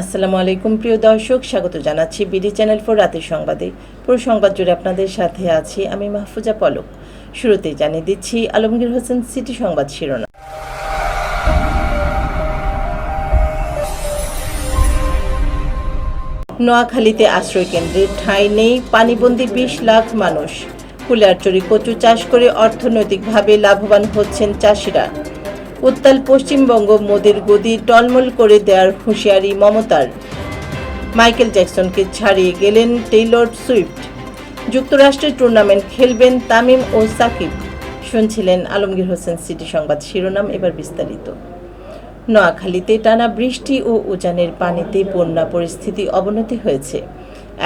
আসসালামু আলাইকুম, প্রিয় দর্শক। স্বাগত জানাচ্ছি বিডি চ্যানেল ফোর রাতের সংবাদে। পুরো সংবাদ জুড়ে আপনাদের সাথে আছি আমি মাহফুজা পলক। শুরুতেই জানিয়ে দিচ্ছি, আলমগীর হোসেন সিটি সংবাদ শিরোনাম। নোয়াখালীতে আশ্রয় কেন্দ্রে ঠাঁই নেই, পানিবন্দী বিশ লাখ মানুষ। কুলিয়ারচরি কচু চাষ করে অর্থনৈতিকভাবে লাভবান হচ্ছেন চাষিরা। উত্তাল পশ্চিমবঙ্গ মোদির গদি টলমল করে দেওয়ার হুঁশিয়ারি মমতার। মাইকেল জ্যাকসনকে ছাড়িয়ে গেলেন টেইলর সুইফট। যুক্তরাষ্ট্রের টুর্নামেন্ট খেলবেন তামিম ও সাকিব। শুনছিলেন আলমগীর হোসেন সিটি সংবাদ শিরোনাম, এবার বিস্তারিত। নোয়াখালীতে টানা বৃষ্টি ও উজানের পানিতে বন্যা পরিস্থিতি অবনতি হয়েছে।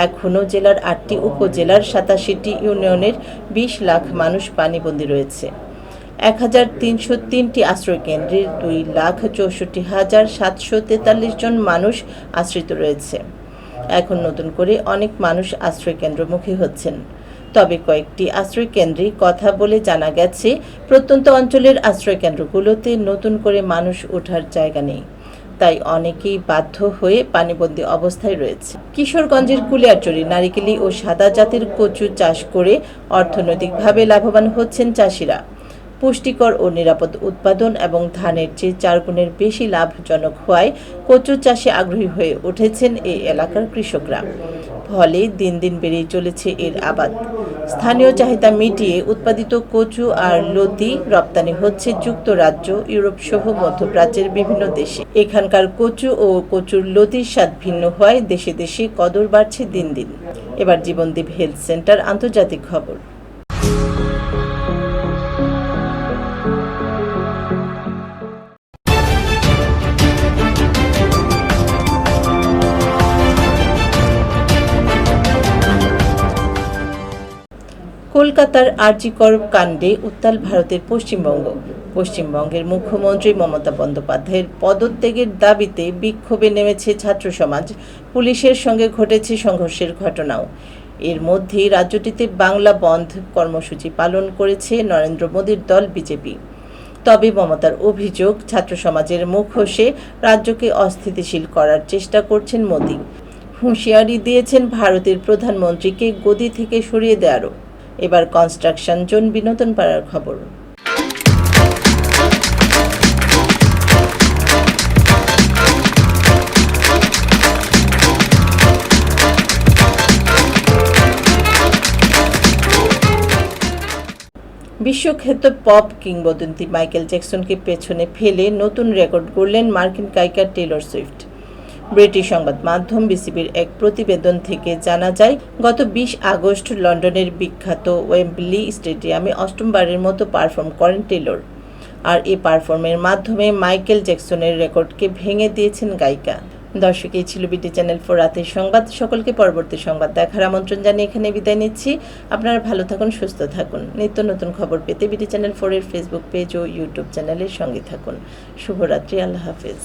এখনও জেলার আটটি উপজেলার সাতাশিটি ইউনিয়নের বিশ লাখ মানুষ পানিবন্দী রয়েছে। এক হাজার তিনশো তিনটি আশ্রয়কেন্দ্রের দুই লাখ চৌষট্টি হাজার সাতশো তেতাল্লিশ জন মানুষ আশ্রিত রয়েছে। এখন নতুন করে অনেক মানুষ আশ্রয়কেন্দ্রমুখী হচ্ছেন। তবে কয়েকটি আশ্রয়কেন্দ্রে কথা বলে জানা গেছে, প্রত্যন্ত অঞ্চলের আশ্রয়কেন্দ্রগুলোতে নতুন করে মানুষ ওঠার জায়গা নেই। তাই অনেকেই বাধ্য হয়ে পানিবন্দী অবস্থায় রয়েছে। কিশোরগঞ্জের কুলিয়ারচরি নারিকেলি ও সাদা জাতের কচু চাষ করে অর্থনৈতিকভাবে লাভবান হচ্ছেন চাষিরা। পুষ্টিকর ও নিরাপদ উৎপাদন এবং ধানের চেয়ে চার গুণের বেশি লাভজনক হওয়ায় কচু চাষে আগ্রহী হয়ে উঠেছেন এই এলাকার কৃষকরা। ফলে দিন দিন বেড়েই চলেছে এর আবাদ। স্থানীয় চাহিদা মিটিয়ে উৎপাদিত কচু আর লতি রপ্তানি হচ্ছে যুক্তরাজ্য, ইউরোপ সহ মধ্যপ্রাচ্যের বিভিন্ন দেশে। এখানকার কচু ও কচুর লতির স্বাদ ভিন্ন হওয়ায় দেশে দেশে কদর বাড়ছে দিন দিন। এবার জীবনদীপ হেলথ সেন্টার আন্তর্জাতিক খবর। কলকাতার আরজিকর কাণ্ডে উত্তাল ভারতের পশ্চিমবঙ্গ। পশ্চিমবঙ্গের মুখ্যমন্ত্রী মমতা বন্দ্যোপাধ্যায়ের পদত্যাগের দাবিতে বিক্ষোভে নেমেছে ছাত্র সমাজ। পুলিশের সঙ্গে ঘটেছে সংঘর্ষের ঘটনাও। এর মধ্যে রাজ্যটিতে বাংলা বন্ধ কর্মসূচি পালন করেছে নরেন্দ্র মোদীর দল বিজেপি। তবে মমতার অভিযোগ, ছাত্র সমাজের মুখোশে রাজ্যকে অস্থিতিশীল করার চেষ্টা করছেন মোদী। হুঁশিয়ারি দিয়েছেন ভারতের প্রধানমন্ত্রীকে গদি থেকে সরিয়ে দেওয়ারও। এবার কনস্ট্রাকশন জোন বিনোদন পাড়ার খবর। বিশ্বখ্যাত পপ কিংবদন্তি মাইকেল জ্যাকসনকে পেছনে ফেলে নতুন রেকর্ড করলেন মার্কিন গায়িকা টেলর সুইফট। ব্রিটিশ সংবাদ মাধ্যম বিসিবির এক প্রতিবেদন থেকে জানা যায়, গত বিশ আগস্ট লন্ডনের বিখ্যাত ওয়েম্বলি স্টেডিয়ামে অষ্টমবারের মতো পারফর্ম করেন টেলর। আর এই পারফর্মের মাধ্যমে মাইকেল জ্যাকসনের রেকর্ডকে ভেঙে দিয়েছেন গায়িকা। দর্শক, এই ছিল বিটি চ্যানেল ফোর রাতের সংবাদ। সকলকে পরবর্তী সংবাদ দেখার আমন্ত্রণ জানিয়ে এখানে বিদায় নিচ্ছি। আপনারা ভালো থাকুন, সুস্থ থাকুন। নিত্য নতুন খবর পেতে বিটি চ্যানেল ফোরের ফেসবুক পেজ ও ইউটিউব চ্যানেলের সঙ্গে থাকুন। শুভরাত্রি, আল্লাহ হাফেজ।